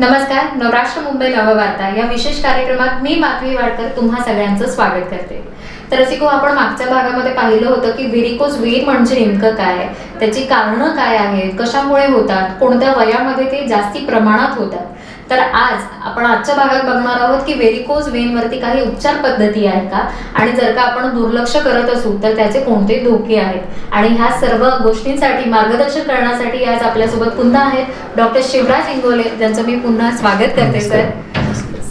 नमस्कार नवराष्ट्र मुंबई नववार्ता या विशेष कार्यक्रमात मी माधवी वाडकर तुम्हा सगळ्यांचं स्वागत करते. तर रसिको आपण मागच्या भागामध्ये पाहिलं होतं की व्हेरिकोज वीर म्हणजे नेमकं काय? त्याची कारणं काय आहेत? कशामुळे होतात? कोणत्या वयामध्ये ते जास्ती प्रमाणात होतात? तर आज आपण आजच्या भागात बघणार आहोत की व्हेरिकोज वेनवरती काही उपचार पद्धती आहेत का? आणि जर का आपण दुर्लक्ष करत असू तर त्याचे कोणते धोके आहेत? आणि ह्या सर्व गोष्टींसाठी मार्गदर्शन करण्यासाठी आज आपल्यासोबत पुन्हा आहेत डॉक्टर शिवराज इंगोले ज्यांचं मी पुन्हा स्वागत करते सर.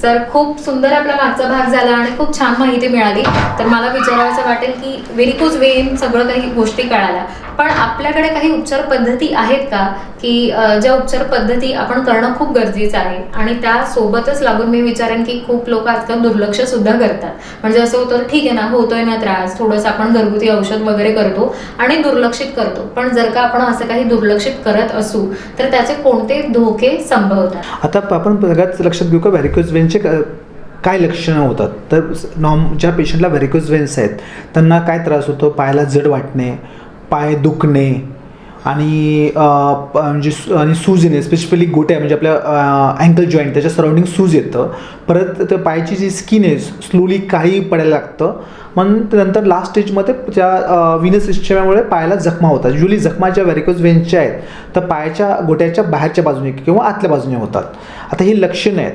तर खूप सुंदर आपला मागचा भाग झाला आणि खूप छान माहिती मिळाली. तर मला विचारायचं वाटेल की व्हेरिकोज वेन सगळं काही गोष्टी कळाल्या. पण आपल्याकडे काही उपचार पद्धती आहेत का? की ज्या उपचार पद्धती आपण करणं खूप गरजेचं आहे. आणि त्यासोबतच लागून मी विचारेन की खूप लोक आजकाल दुर्लक्ष सुद्धा करतात. म्हणजे असं होतं ठीक आहे ना होतोय ना त्रास थोडंसं आपण घरगुती औषध वगैरे करतो आणि दुर्लक्षित करतो. पण जर का आपण असं काही दुर्लक्षित करत असू तर त्याचे कोणते धोके संभवतात? आता आपण सगळ्यात लक्षात घेऊ का? व्हॅरिकोज वेनचे काय लक्षणं होतात? तर नॉम ज्या पेशंटला व्हेरिकोज वेन्स आहेत त्यांना काय त्रास होतो? पायाला जड वाटणे पाय दुखणे आणि म्हणजे आणि सूज येणे स्पेसिफिकली गोट्या म्हणजे आपल्या अँकल जॉईंट त्याच्या सराउंडिंग सूज येतं. परत त्या पायाची जी स्किन आहे स्लोली काही पडायला लागतं. मग नंतर लास्ट स्टेजमध्ये त्या विनस सिस्टममुळे पायाला जखमा होतात. युजली जखमा ज्या व्हॅरिकोज वेन्सच्या आहेत तर पायाच्या गोट्याच्या बाहेरच्या बाजूने किंवा आतल्या बाजूने होतात. आता ही लक्षणं आहेत.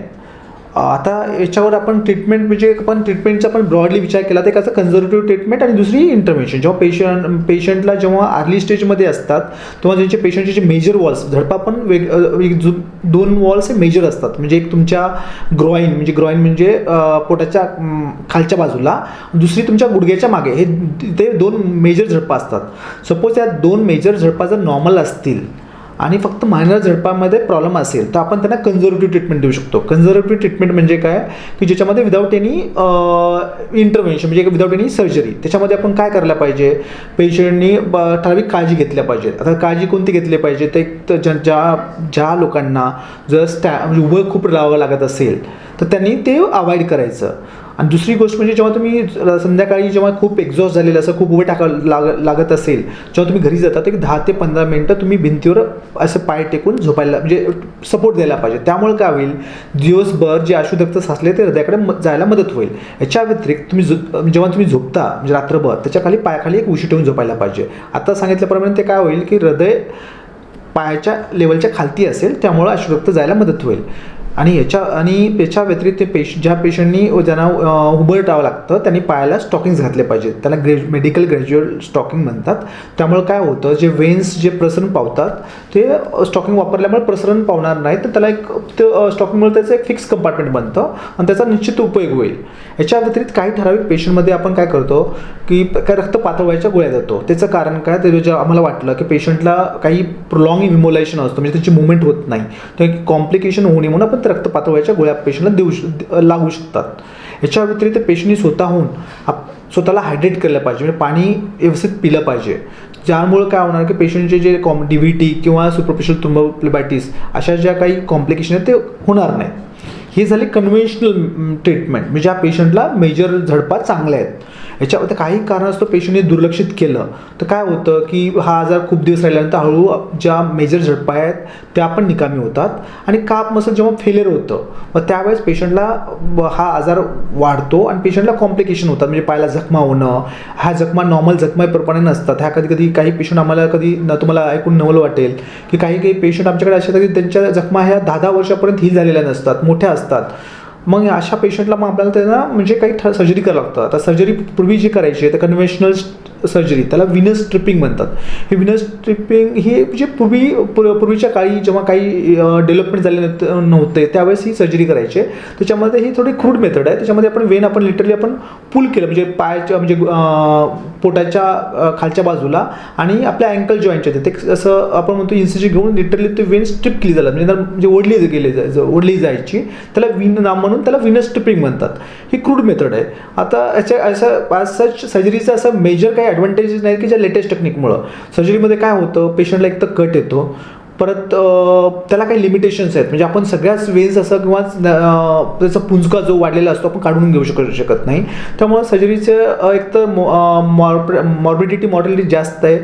आता याच्यावर आपण ट्रीटमेंट म्हणजे आपण ट्रीटमेंटचा पण ब्रॉडली विचार केला तर कसं कन्झर्वेटिव्ह ट्रीटमेंट आणि दुसरी इंटरव्हेन्शन जेव्हा पेशंट पेशंटला जेव्हा अर्ली स्टेजमध्ये असतात तेव्हा त्यांचे पेशंटचे जे मेजर वॉल्स झडपा पण वेग एक जो- दोन वॉल्स हे मेजर असतात. म्हणजे एक तुमच्या ग्रॉईन म्हणजे ग्रॉईन म्हणजे पोटाच्या खालच्या बाजूला दुसरी तुमच्या गुडघ्याच्या मागे. हे ते दोन मेजर झडपा असतात. सपोज या दोन मेजर झडपा जर नॉर्मल असतील आणि फक्त मायनर झडपामध्ये प्रॉब्लेम असेल तर आपण त्यांना कन्झर्वेटिव्ह ट्रीटमेंट देऊ शकतो. कन्झर्वेटिव्ह ट्रीटमेंट म्हणजे काय? की ज्याच्यामध्ये विदाऊट एनी इंटरव्हेन्शन म्हणजे विदाऊट एनी सर्जरी त्याच्यामध्ये आपण काय करायला पाहिजे? पेशंटनी ठराविक काळजी घेतल्या पाहिजे आता काळजी कोणती घेतली पाहिजे? ते तर ज्या ज्या ज्या लोकांना जर स्टॅ म्हणजे उभं खूप राहावं लागत असेल तर त्यांनी ते अवॉइड करायचं. आणि दुसरी गोष्ट म्हणजे जेव्हा तुम्ही संध्याकाळी जेव्हा खूप एक्झॉस्ट झालेलं असं खूप उभं टाका लाग लागत असेल जेव्हा तुम्ही घरी जाता तर दहा ते पंधरा मिनटं तुम्ही भिंतीवर असं पाय टेकून झोपायला म्हणजे सपोर्ट द्यायला पाहिजे. त्यामुळे काय होईल? दिवसभर जे अशुद्ध साचले ते हृदयाकडे म- जायला मदत होईल. याच्या व्यतिरिक्त तुम्ही जेव्हा तुम्ही झोपता म्हणजे रात्रभर त्याच्याखाली पायाखाली एक उशी ठेवून झोपायला पाहिजे. आता सांगितल्याप्रमाणे ते काय होईल की हृदय पायाच्या लेवलच्या खालती असेल त्यामुळं अशुरक्त जायला मदत होईल. आणि याच्या आणि त्याच्या व्यतिरिक्त ते पेश ज्या पेशंटनी ज्यांना अं, उभं राहावं लागतं त्यांनी पायाला स्टॉकिंग्स घातले पाहिजेत. त्याला ग्रे मेडिकल ग्रॅज्युअल स्टॉकिंग म्हणतात. त्यामुळे काय होतं जे वेन्स जे प्रसरण पावतात ते स्टॉकिंग वापरल्यामुळे प्रसरण पावणार नाही तर त्याला एक ते स्टॉकिंगमुळे त्याचं एक फिक्स कंपार्टमेंट बनतं आणि त्याचा निश्चित उपयोग होईल. याच्या व्यतिरिक्त काही ठराविक पेशंटमध्ये आपण काय करतो की काय रक्त पातळवायच्या गोळ्या देतो त्याचं कारण काय ते जे आम्हाला वाटलं की पेशंटला काही प्रोलॉंग इमोलायशन असतं म्हणजे त्यांची मुवमेंट होत नाही. तर कॉम्प्लिकेशन होऊ नये म्हणून आपण त्या रक्त व्हायच्या गोळ्या पेशंटला देऊ लागू शकतात. याच्या व्यतिरिक्त पेशंटनी स्वतःहून आप स्वतःला हायड्रेट केलं पाहिजे. म्हणजे पाणी व्यवस्थित पिलं पाहिजे. ज्यामुळे काय होणार की पेशंटचे जे कॉम डी व्ही टी किंवा सुपरफिशियल तुंबोप्लेबायटिस अशा ज्या काही कॉम्प्लिकेशन आहेत ते होणार नाही. हे झाले कन्व्हेन्शनल ट्रीटमेंट म्हणजे ज्या पेशंटला मेजर झडपा चांगल्या आहेत. याच्यामध्ये काही कारणास्तव पेशंटने दुर्लक्षित केलं. तर काय होतं की हा आजार खूप दिवस राहिल्यानंतर हळूहळू ज्या मेजर झडपा आहेत त्या पण निकामी होतात. आणि काप मसल जेव्हा फेलियर होतं मग त्यावेळेस पेशंटला हा आजार वाढतो आणि पेशंटला कॉम्प्लिकेशन होतात. म्हणजे पायाला जखमा होणं ह्या जखमा नॉर्मल जखमाप्रमाणे नसतात. ह्या कधी कधी काही पेशंट आम्हाला कधी न तुम्हाला ऐकून नवल वाटेल की काही काही पेशंट आमच्याकडे असे की त्यांच्या जखमा ह्या दहा दहा वर्षापर्यंत ही झालेल्या नसतात मोठ्या असतात. मग अशा पेशंटला मग आपल्याला त्यांना म्हणजे काही ठ सर्जरी करावं लागतं. आता सर्जरी पूर्वी जी करायची आहे तर कन्व्हेन्शनल सर्जरी त्याला विनस ट्रिपिंग म्हणतात. हे विनस ट्रिपिंग हे म्हणजे पूर्वी पूर्वीच्या काळी जेव्हा काही डेव्हलपमेंट झाले नव्हते- नव्हते त्यावेळेस ही सर्जरी करायची. त्याच्यामध्ये ही थोडी क्रूड मेथड आहे. त्याच्यामध्ये आपण वेन आपण लिटरली आपण पुल केलं म्हणजे पायाच्या म्हणजे पोटाच्या खालच्या बाजूला आणि आपल्या अँकल जॉईंटच्या तिथे. ते असं आपण म्हणतो इन्सिजी घेऊन लिटरली ते वेन स्ट्रिप केली जातात. म्हणजे म्हणजे ओढली गेली जायचं ओढली जायची. त्याला विन नाम म्हणून त्याला विनस ट्रिपिंग म्हणतात. ही क्रूड मेथड आहे. आता याच्या असं सच सर्जरीचं असं मेजर काही ॲडव्हान्टेजेस नाही की ज्या लेटेस्ट टेक्निकमुळं सर्जरीमध्ये काय होतं पेशंटला एक तर कट येतो. परत त्याला काही लिमिटेशन्स आहेत. म्हणजे आपण सगळ्याच वेन्स असं किंवा त्याचा पुंजका जो वाढलेला असतो आपण काढून घेऊ शकत शकत नाही. त्यामुळं सर्जरीचं एक तर मॉर्बिडिटी मॉर्टॅलिटी जास्त आहे.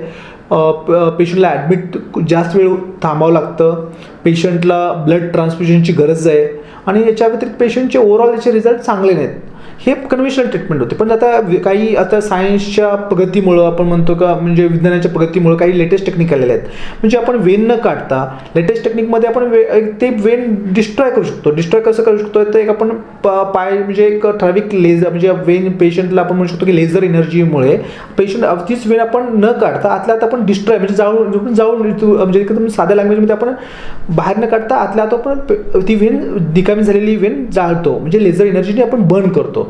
पेशंटला ॲडमिट जास्त वेळ थांबावं लागतं. पेशंटला ब्लड ट्रान्सफ्युजनची गरज आहे. आणि याच्या व्यतिरिक्त पेशंटचे ओव्हरऑल याचे रिझल्ट चांगले नाहीत. हे कन्व्हेन्शनल ट्रीटमेंट होते. पण आता काही आता सायन्सच्या प्रगतीमुळं आपण म्हणतो का म्हणजे विज्ञानाच्या प्रगतीमुळं काही लेटेस्ट टेक्निक आलेले आहेत. म्हणजे आपण वेन न काढता लेटेस्ट टेक्निकमध्ये आपण वे एक ते वेन डिस्ट्रॉय करू शकतो. डिस्ट्रॉय कसं करू शकतो? तर एक आपण प- पाय म्हणजे एक ठराविक लेझर म्हणजे वेन पेशंटला आपण म्हणू शकतो की लेझर एनर्जीमुळे पेशंट तीच वेन आपण न काढता आतल्या आत आपण डिस्ट्रॉय म्हणजे जाऊन जाऊन म्हणजे एकदम साध्या लँग्वेजमध्ये आपण बाहेर न काढता आतल्या आत आपण पे- ती वेन निकामी झालेली वेन जाळतो. म्हणजे लेझर एनर्जीने आपण बर्न करतो.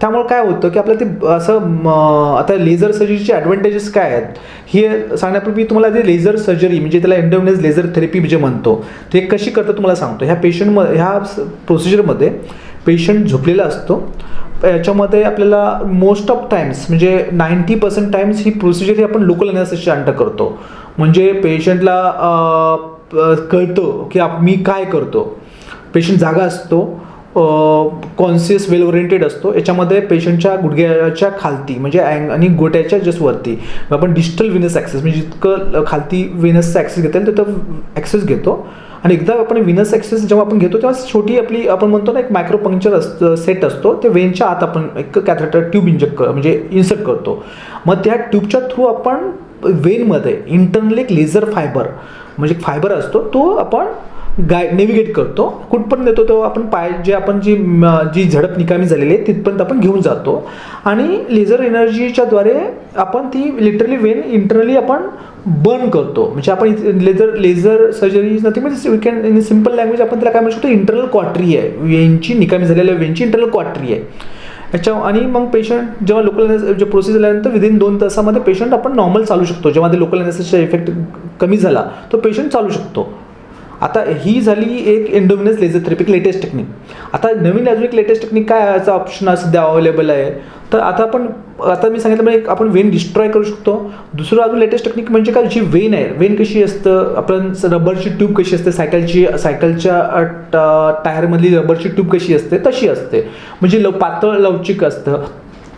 त्यामुळे काय होतं की आपल्याला ते असं आता लेझर सर्जरीचे ॲडव्हान्टेजेस काय आहेत? हे सांगण्यापूर्वी तुम्हाला ते लेझर सर्जरी म्हणजे त्याला एंडोमिनस लेझर थेरपी जे म्हणतो ते कशी करतं तुम्हाला सांगतो. ह्या पेशंटम ह्या प्रोसिजरमध्ये पेशंट झोपलेला असतो. याच्यामध्ये आपल्याला मोस्ट ऑफ टाइम्स म्हणजे नाईंटी पर्सेंट टाइम्स ही प्रोसिजर ही आपण लोकल अनालिसिसच्या अंडर करतो. म्हणजे पेशंटला कळतं की आप मी काय करतो. पेशंट जागा असतो. कॉन्सियस वेल ओरिएंटेड असतो. याच्यामध्ये पेशंटच्या गुडघ्याच्या खालती म्हणजे अँग आणि गोट्याच्या जस्ट वरती. आपण डिजिटल विनस ॲक्सेस म्हणजे जितकं खालती विनसचा ॲक्सेस घेता येईल तिथं ॲक्सेस घेतो. आणि एकदा आपण विनस ॲक्सेस जेव्हा आपण घेतो तेव्हा छोटी आपली आपण म्हणतो ना एक मायक्रो पंक्चर असतं सेट असतो. ते वेनच्या आत आपण एक कॅथेटर ट्यूब इंजेक्ट कर म्हणजे इन्सर्ट करतो. मग त्या ट्यूबच्या थ्रू आपण वेनमध्ये इंटरनल एक लेझर फायबर म्हणजे फायबर असतो तो आपण गाय नेव्हिगेट करतो. कुठपर्यंत येतो तो आपण पाय जे आपण जी जी झडप निकामी झालेली आहे तिथपर्यंत आपण घेऊन जातो. आणि लेझर एनर्जीच्या द्वारे आपण ती लिटरली वेन इंटरनली आपण बर्न करतो. म्हणजे आपण laser laser surgery is nothing म्हणजे we can in simple language आपण त्याला काय म्हणू शकतो? इंटरनल क्वाटरी आहे. वेनची निकामी झालेल्या वेनची इंटरनल क्वाटरी आहे. याच्या आणि मग पेशंट जेव्हा लोकल जे प्रोसेस झाल्यानंतर विदिन दोन तासामध्ये पेशंट आपण नॉर्मल चालू शकतो. जेव्हा ते लोकल अनेस्थेसिसचा इफेक्ट कमी झाला तो पेशंट चालू शकतो. आता ही झाली एक endovenous laser therapy latest technique आता नवीन अजून एक लेटेस्ट टेक्निक काय याचा ऑप्शन सध्या अवेलेबल आहे? तर आता आपण आता मी सांगितलं म्हणजे आपण वेन डिस्ट्रॉय करू शकतो. दुसरं अजून लेटेस्ट टेक्निक म्हणजे काय? जी वेन आहे वेन कशी असतं? आपण रबरची ट्यूब कशी असते? सायकलची सायकलच्या टायरमधली रबरची ट्यूब कशी असते? तशी असते. म्हणजे लव पातळ लवचिक असतं.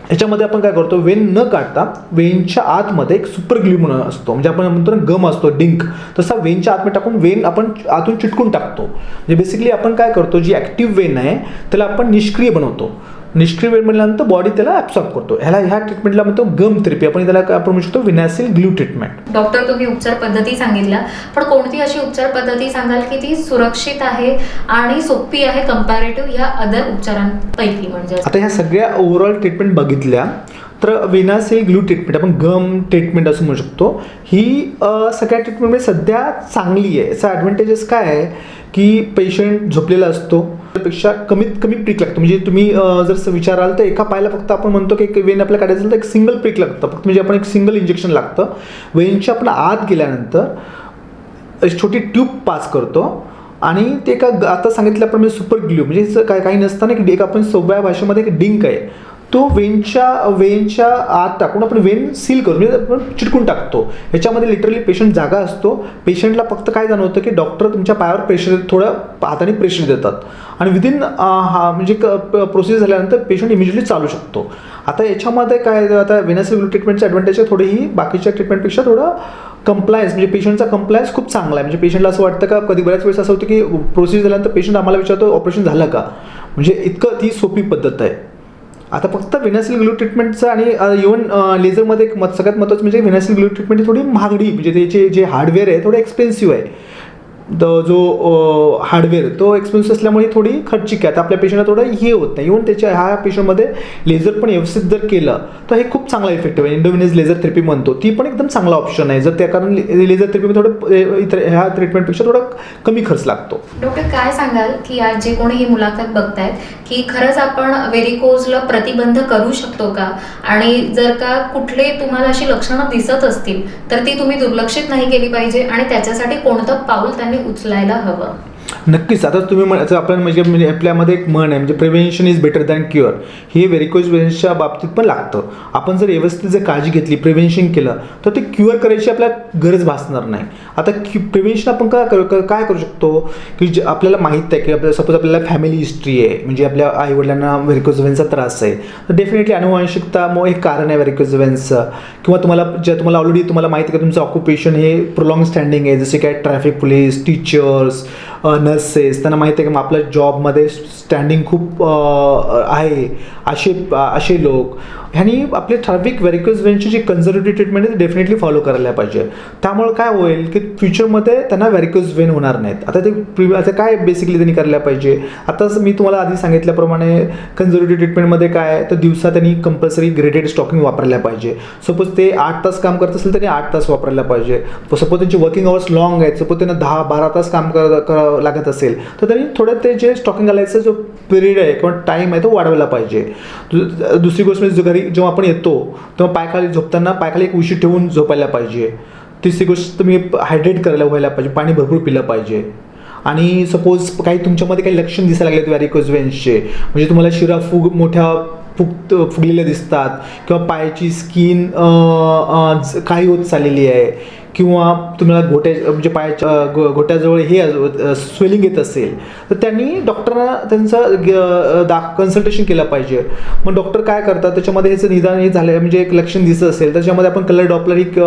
ह्याच्यामध्ये आपण काय करतो वेन न काढता वेनच्या आतमध्ये एक सुपर ग्ल्यू म्हणून असतो. म्हणजे आपण म्हणतो ना गम असतो डिंक. तसा वेनच्या आतमध्ये टाकून वेन आपण आतून चिटकून टाकतो. म्हणजे बेसिकली आपण काय करतो जी ॲक्टिव्ह वेन आहे त्याला आपण निष्क्रिय बनवतो. निष्क्रिय वेन बनल्यानंतर बॉडी त्याला ॲब्सॉर्ब करतो. ह्याला ह्या ट्रीटमेंटला म्हणतो गम थेरपी आपण त्याला काय आपण म्हणू शकतो विनॅसिल ग्लू ट्रीटमेंट डॉक्टर तुम्ही उपचार पद्धती सांगितल्या. पण कोणती अशी उपचार पद्धती सांगाल की ती सुरक्षित आहे आणि सोपी आहे कम्पॅरेटिव्ह ह्या अदर उपचारांपैकी? म्हणजे आता ह्या सगळ्या ओव्हरऑल ट्रीटमेंट बघितल्या तर विनासेल ग्लू ट्रीटमेंट आपण गम ट्रीटमेंट असं म्हणू शकतो. ही सगळ्या ट्रीटमेंटमध्ये सध्या चांगली आहे. याचा ॲडव्हान्टेजेस काय आहे? की पेशंट झोपलेला असतो त्यापेक्षा कमीत कमी प्रिक लागतं. म्हणजे तुम्ही जर विचाराल तर एका पायाला फक्त आपण म्हणतो की एक वेन आपल्याला काढायचं असेल तर एक सिंगल प्रिक लागतं. फक्त म्हणजे आपण एक सिंगल इंजेक्शन लागतं. वेनच्या आपण आत गेल्यानंतर एक छोटी ट्यूब पास करतो आणि ते का आता सांगितलं आपण म्हणजे सुपर ग्लू म्हणजे काय काही नसताना एक एक आपण सोप्या भाषेमध्ये एक डिंक आहे. तो वेनच्या वेनच्या आत टाकून आपण वेन सील करून म्हणजे आपण चिटकून टाकतो. ह्याच्यामध्ये लिटरली पेशंट जागा असतो. पेशंटला फक्त काय जाणवतं की डॉक्टर तुमच्या पायावर प्रेशर थोडं हाताने प्रेशर देतात. आणि विदिन हा म्हणजे क प्रोसेस झाल्यानंतर पेशंट इमिजिएटली चालू शकतो. आता याच्यामध्ये काय आता वेनसिल ट्रीटमेंटचे ॲडव्हान्टेज आहे थोडी ही बाकीच्या ट्रीटमेंटपेक्षा थोडं कंप्लायन्स म्हणजे पेशंटचा कंप्लायन्स खूप चांगला आहे. म्हणजे पेशंटला असं वाटतं का कधी बऱ्याच वेळेस असं होतं की प्रोसेस झाल्यानंतर पेशंट आम्हाला विचारतो ऑपरेशन झालं का? म्हणजे इतकं ती सोपी पद्धत आहे. आता फक्त व्हिनासिल ग्लू ट्रीटमेंटचं आणि इवन लेझरमध्ये एक मत सगळ्यात महत्त्वाचं म्हणजे व्हिनासिल ग्लू ट्रीटमेंट ही थोडी महागडी म्हणजे त्याचे जे हार्डवेअर आहे थोडं एक्सपेन्सिव्ह आहे. द जो हार्डवेअर तो एक्सपेन्सिव्ह असल्यामुळे थोडी खर्चिक आहे. आता आपल्या पेशंटला थोडं हे होत नाही. इव्हन त्याच्या ह्या पेशंटमध्ये लेझर पण व्यवस्थित जर केलं तर हे खूप चांगला इफेक्टिव्ह आहे. इंडोमिनेज लेझर थेरपी म्हणतो. ती पण एकदम चांगला ऑप्शन आहे. जर त्या कारण लेझर थेरपीमध्ये थोडं इतर ह्या ट्रीटमेंटपेक्षा थोडा कमी खर्च लागतो. डॉक्टर काय सांगाल की आज जे कोणी ही मुलाखत बघतायत की खरंच आपण व्हेरिकोजला प्रतिबंध करू शकतो का? आणि जर का कुठले तुम्हाला अशी लक्षणं दिसत असतील तर ती तुम्ही दुर्लक्षित नाही केली पाहिजे आणि त्याच्यासाठी कोणतं पाऊल त्यांनी उचलायला हवं. नक्कीच. आता तुम्ही म्हणायचं आपण म्हणजे म्हणजे आपल्यामध्ये एक म्हण आहे म्हणजे prevention is better than cure हे व्हेरिकोज वेन्सच्या बाबतीत पण लागतं. आपण जर व्यवस्थित जर काळजी घेतली प्रिव्हेन्शन केलं तर ते क्युअर करायची आपल्याला गरज भासणार नाही. आता प्रिव्हेन्शन आपण काय करू काय करू शकतो? की जे आपल्याला माहीत आहे की आपल्याला सपोज आपल्याला फॅमिली हिस्ट्री आहे म्हणजे आपल्या आईवडिलांना व्हेरिकोज वेन्सचा त्रास आहे तर डेफिनेटली अनुवांशिकतामुळे एक कारण आहे व्हेरिकोज वेन्सचं किंवा तुम्हाला जे तुम्हाला ऑलरेडी तुम्हाला माहिती आहे की तुमचं ऑक्युपेशन हे प्रोलॉंग स्टँडिंग आहे जसे काय ट्रॅफिक पोलीस टीचर्स नर्सेस त्यांना माहिती आहे की मग आपल्या जॉबमध्ये स्टँडिंग खूप आहे असे असे लोक. ह्यांनी आपले ठराविक व्हेरिक्युज वेनची जी कन्झर्वेटिव्ह ट्रीटमेंट आहे ती डेफिनेटली फॉलो करायला पाहिजे. त्यामुळे काय होईल की फ्युचरमध्ये त्यांना व्हेरिक्युज वेन होणार नाहीत. आता ते प्रि आता काय बेसिकली त्यांनी करायला पाहिजे? आता मी तुम्हाला आधी सांगितल्याप्रमाणे कन्झर्वेटिव्ह ट्रीटमेंटमध्ये काय तर दिवसा त्यांनी कंपल्सरी ग्रेडेड स्टॉकिंग वापरायला पाहिजे. सपोज ते आठ तास काम करत असेल तर त्यांनी आठ तास वापरायला पाहिजे. सपोज त्यांचे वर्किंग आवर्स लॉंग आहेत सपोज त्यांना दहा बारा तास काम कर करावं लागत असेल तर त्यांनी थोडं ते जे स्टॉकिंग घालायचं जो पिरियड आहे किंवा टाईम आहे तो वाढवला पाहिजे. दुसरी गोष्ट म्हणजे घरी जेव्हा आपण येतो तेव्हा पायखाली झोपताना पायखाली एक उशी ठेवून झोपायला पाहिजे. तिसरी गोष्ट तुम्ही हायड्रेट करायला व्हायला पाहिजे पाणी भरपूर पिलं पाहिजे. आणि सपोज काही तुमच्यामध्ये काही लक्षण दिसायला लागलेत व्हॅरिकोजवेन्सचे म्हणजे तुम्हाला शिरा फुग मोठ्या फुग फुगलेल्या दिसतात. किंवा पायाची स्किन काही होत चाललेली आहे. किंवा तुम्हाला घोट्या म्हणजे पायाच्या घोट्याजवळ हे स्वेलिंग येत असेल तर त्यांनी डॉक्टरना त्यांचं ग- दा कन्सल्टेशन केलं पाहिजे. मग डॉक्टर काय करतात? त्याच्यामध्ये ह्याचं निदान हे झालं म्हणजे एक लक्षण दिसत असेल त्याच्यामध्ये आपण कलर डॉपलर एक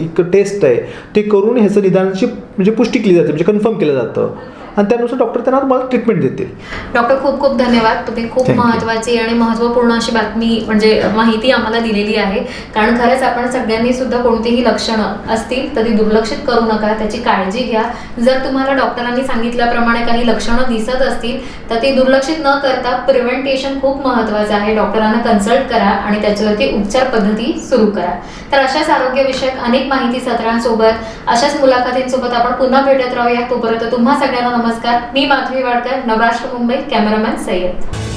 एक टेस्ट आहे. ते करून ह्याचं निदानाची म्हणजे पुष्टी केली जाते म्हणजे कन्फर्म केलं जातं. आणि त्यानुसार डॉक्टर त्यांना तुम्हाला ट्रीटमेंट देतील. डॉक्टर खूप खूप धन्यवाद. तुम्ही खूप. महत्वाची आणि महत्त्वपूर्ण अशी बातमी म्हणजे माहिती आम्हाला दिलेली आहे. कारण खरंच आपण सगळ्यांनी सुद्धा कोणतीही लक्षणं असतील तर ती दुर्लक्षित करू नका. त्याची काळजी घ्या. जर तुम्हाला डॉक्टरांनी सांगितल्याप्रमाणे काही लक्षणं दिसत असतील तर ती दुर्लक्षित न करता प्रिव्हेंटेशन खूप महत्वाचं आहे. डॉक्टरांना कन्सल्ट करा आणि त्याच्यावरती उपचार पद्धती सुरू करा. तर अशाच आरोग्यविषयक अनेक माहिती सत्रांसोबत अशाच मुलाखतींसोबत आपण पुन्हा भेटत राहूया तोपर्यंत तुम्हा सगळ्यांना नमस्कार मी माधवी वाडकर नवराष्ट्र मुंबई कॅमेरामॅन सय्यद.